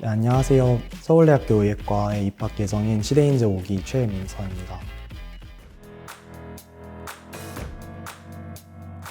네, 안녕하세요. 서울대학교 의예과에 입학 예정인 시대인재 5기 최민서입니다.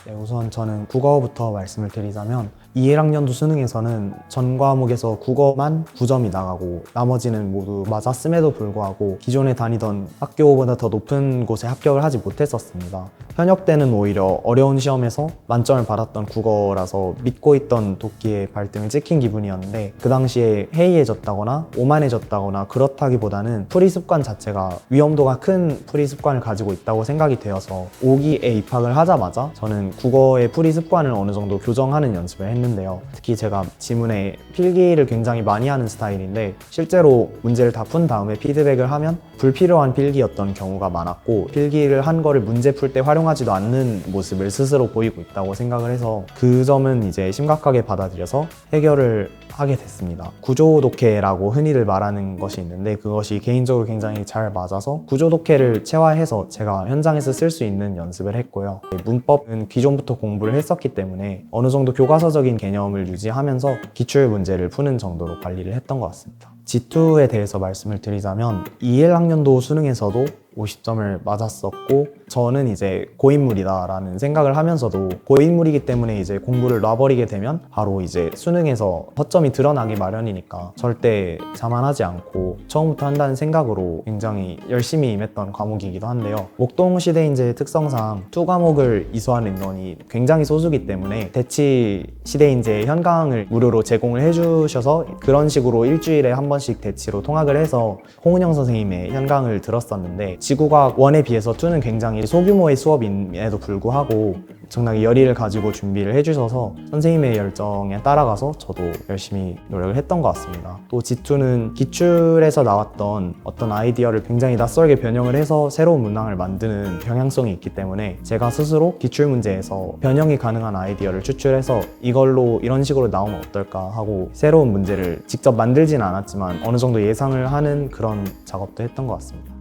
네, 우선 저는 국어부터 말씀을 드리자면 2, 1학년도 수능에서는 전 과목에서 국어만 9점이 나가고 나머지는 모두 맞았음에도 불구하고 기존에 다니던 학교보다 더 높은 곳에 합격을 하지 못했었습니다. 현역 때는 오히려 어려운 시험에서 만점을 받았던 국어라서 믿고 있던 도끼에 발등을 찍힌 기분이었는데 그 당시에 해이해졌다거나 오만해졌다거나 그렇다기보다는 풀이 습관 자체가 위험도가 큰 풀이 습관을 가지고 있다고 생각이 되어서 5기에 입학을 하자마자 저는 국어의 풀이 습관을 어느 정도 교정하는 연습을 했는데요. 특히 제가 지문에 필기를 굉장히 많이 하는 스타일인데 실제로 문제를 다 푼 다음에 피드백을 하면 불필요한 필기였던 경우가 많았고 필기를 한 거를 문제 풀 때 활용하지도 않는 모습을 스스로 보이고 있다고 생각을 해서 그 점은 이제 심각하게 받아들여서 해결을 하게 됐습니다. 구조 독해라고 흔히들 말하는 것이 있는데 그것이 개인적으로 굉장히 잘 맞아서 구조 독해를 체화해서 제가 현장에서 쓸 수 있는 연습을 했고요. 문법은 기존부터 공부를 했었기 때문에 어느 정도 교과서적인 개념을 유지하면서 기출 문제를 푸는 정도로 관리를 했던 것 같습니다. G2에 대해서 말씀을 드리자면 2, 1학년도 수능에서도 50점을 맞았었고 저는 이제 고인물이다라는 생각을 하면서도 고인물이기 때문에 이제 공부를 놔버리게 되면 바로 이제 수능에서 허점이 드러나기 마련이니까 절대 자만하지 않고 처음부터 한다는 생각으로 굉장히 열심히 임했던 과목이기도 한데요. 목동 시대 인재 특성상 투 과목을 이수하는 인원이 굉장히 소수기 때문에 대치 시대 인재 현강을 무료로 제공을 해주셔서 그런 식으로 일주일에 한 번씩 대치로 통학을 해서 홍은영 선생님의 현강을 들었었는데 지구과학 1에 비해서 2는 굉장히 소규모의 수업임에도 불구하고 엄청나게 열의를 가지고 준비를 해주셔서 선생님의 열정에 따라가서 저도 열심히 노력을 했던 것 같습니다. 또 G2는 기출에서 나왔던 어떤 아이디어를 굉장히 낯설게 변형을 해서 새로운 문항을 만드는 경향성이 있기 때문에 제가 스스로 기출 문제에서 변형이 가능한 아이디어를 추출해서 이걸로 이런 식으로 나오면 어떨까 하고 새로운 문제를 직접 만들진 않았지만 어느 정도 예상을 하는 그런 작업도 했던 것 같습니다.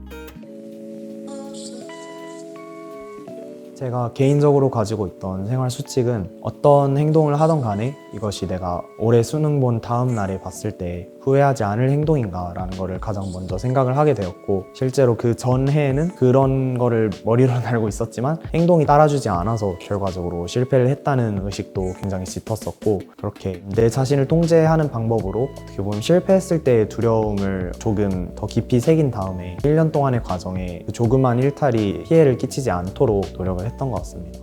제가 개인적으로 가지고 있던 생활 수칙은 어떤 행동을 하던 간에 이것이 내가 올해 수능 본 다음 날에 봤을 때 후회하지 않을 행동인가라는 거를 가장 먼저 생각을 하게 되었고 실제로 그 전해에는 그런 거를 머리로 알고 있었지만 행동이 따라주지 않아서 결과적으로 실패를 했다는 의식도 굉장히 짙었었고 그렇게 내 자신을 통제하는 방법으로 어떻게 보면 실패했을 때의 두려움을 조금 더 깊이 새긴 다음에 1년 동안의 과정에 그 조그만 일탈이 피해를 끼치지 않도록 노력을 했던 것 같습니다.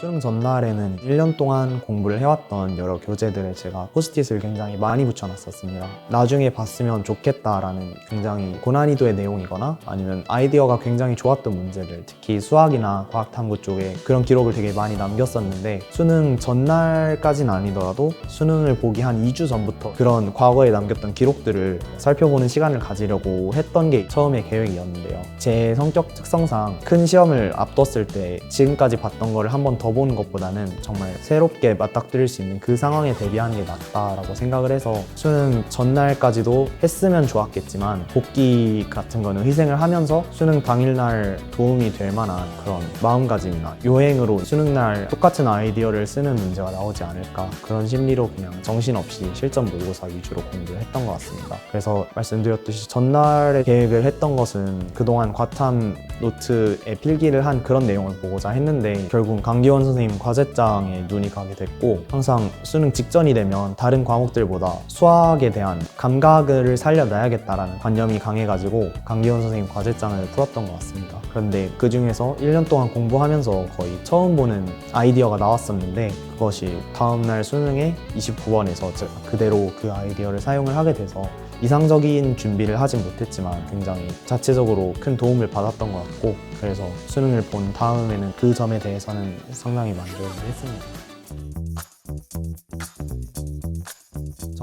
수능 전날에는 1년 동안 공부를 해왔던 여러 교재들에 제가 포스트잇을 굉장히 많이 붙여놨었습니다. 나중에 봤으면 좋겠다라는 굉장히 고난이도의 내용이거나 아니면 아이디어가 굉장히 좋았던 문제들, 특히 수학이나 과학탐구 쪽에 그런 기록을 되게 많이 남겼었는데 수능 전날까지는 아니더라도 수능을 보기 한 2주 전부터 그런 과거에 남겼던 기록들을 살펴보는 시간을 가지려고 했던 게 처음의 계획이었는데요. 제 성격 특성상 큰 시험을 앞뒀을 때 지금까지 봤던 거를 한번 더 보는 것보다는 정말 새롭게 맞닥뜨릴 수 있는 그 상황에 대비하는 게 낫다라고 생각을 해서 수능 전날까지도 했으면 좋았겠지만 복귀 같은 거는 희생을 하면서 수능 당일날 도움이 될 만한 그런 마음가짐이나 요행으로 수능날 똑같은 아이디어를 쓰는 문제가 나오지 않을까 그런 심리로 그냥 정신없이 실전 모의고사 위주로 공부를 했던 것 같습니다. 그래서 말씀드렸듯이 전날에 계획을 했던 것은 그동안 과탐 노트에 필기를 한 그런 내용을 보고자 했는데 결국 강기원 선생님 과제장에 눈이 가게 됐고 항상 수능 직전이 되면 다른 과목들보다 수학에 대한 감각을 살려놔야겠다라는 관념이 강해가지고 강기원 선생님 과제장을 풀었던 것 같습니다. 그런데 그 중에서 1년 동안 공부하면서 거의 처음 보는 아이디어가 나왔었는데 그것이 다음날 수능에 29번에서 제가 그대로 그 아이디어를 사용을 하게 돼서 이상적인 준비를 하진 못했지만 굉장히 자체적으로 큰 도움을 받았던 것 같고 그래서 수능을 본 다음에는 그 점에 대해서는 상당히 만족을 했습니다.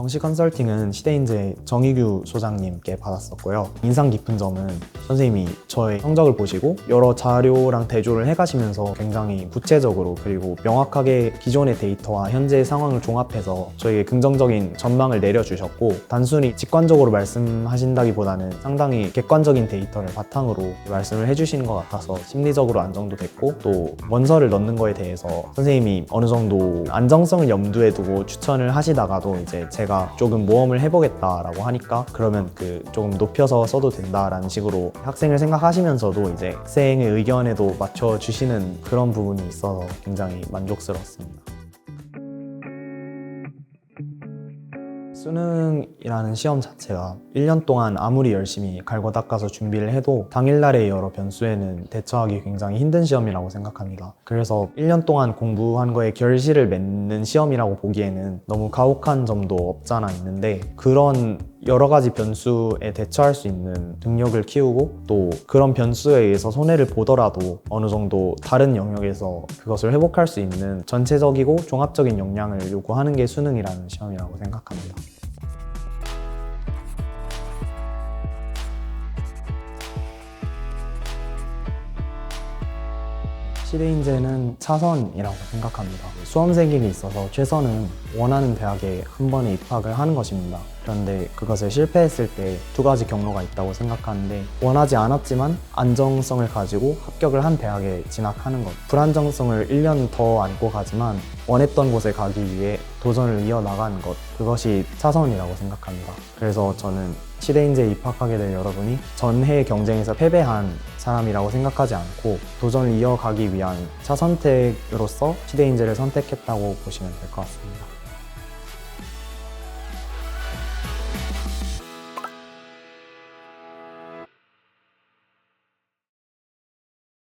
정시 컨설팅은 시대인재 정희규 소장님께 받았었고요. 인상 깊은 점은 선생님이 저의 성적을 보시고 여러 자료랑 대조를 해가시면서 굉장히 구체적으로 그리고 명확하게 기존의 데이터와 현재의 상황을 종합해서 저에게 긍정적인 전망을 내려주셨고 단순히 직관적으로 말씀하신다기보다는 상당히 객관적인 데이터를 바탕으로 말씀을 해주시는 것 같아서 심리적으로 안정도 됐고 또 원서를 넣는 거에 대해서 선생님이 어느 정도 안정성을 염두에 두고 추천을 하시다가도 이제 제가 조금 모험을 해보겠다라고 하니까 그러면 그 조금 높여서 써도 된다라는 식으로 학생을 생각하시면서도 이제 학생의 의견에도 맞춰 주시는 그런 부분이 있어서 굉장히 만족스럽습니다. 수능이라는 시험 자체가 1년 동안 아무리 열심히 갈고 닦아서 준비를 해도 당일날의 여러 변수에는 대처하기 굉장히 힘든 시험이라고 생각합니다. 그래서 1년 동안 공부한 거에 결실을 맺는 시험이라고 보기에는 너무 가혹한 점도 없잖아 있는데 그런 여러 가지 변수에 대처할 수 있는 능력을 키우고 또 그런 변수에 의해서 손해를 보더라도 어느 정도 다른 영역에서 그것을 회복할 수 있는 전체적이고 종합적인 역량을 요구하는 게 수능이라는 시험이라고 생각합니다. 시대인재는 차선이라고 생각합니다. 수험생에게 있어서 최선은 원하는 대학에 한 번에 입학을 하는 것입니다. 그런데 그것을 실패했을 때 두 가지 경로가 있다고 생각하는데 원하지 않았지만 안정성을 가지고 합격을 한 대학에 진학하는 것 불안정성을 1년 더 안고 가지만 원했던 곳에 가기 위해 도전을 이어나가는 것 그것이 차선이라고 생각합니다. 그래서 저는 시대인재에 입학하게 될 여러분이 전해 경쟁에서 패배한 사람이라고 생각하지 않고 도전을 이어가기 위한 차선택으로서 시대인재를 선택했다고 보시면 될 것 같습니다.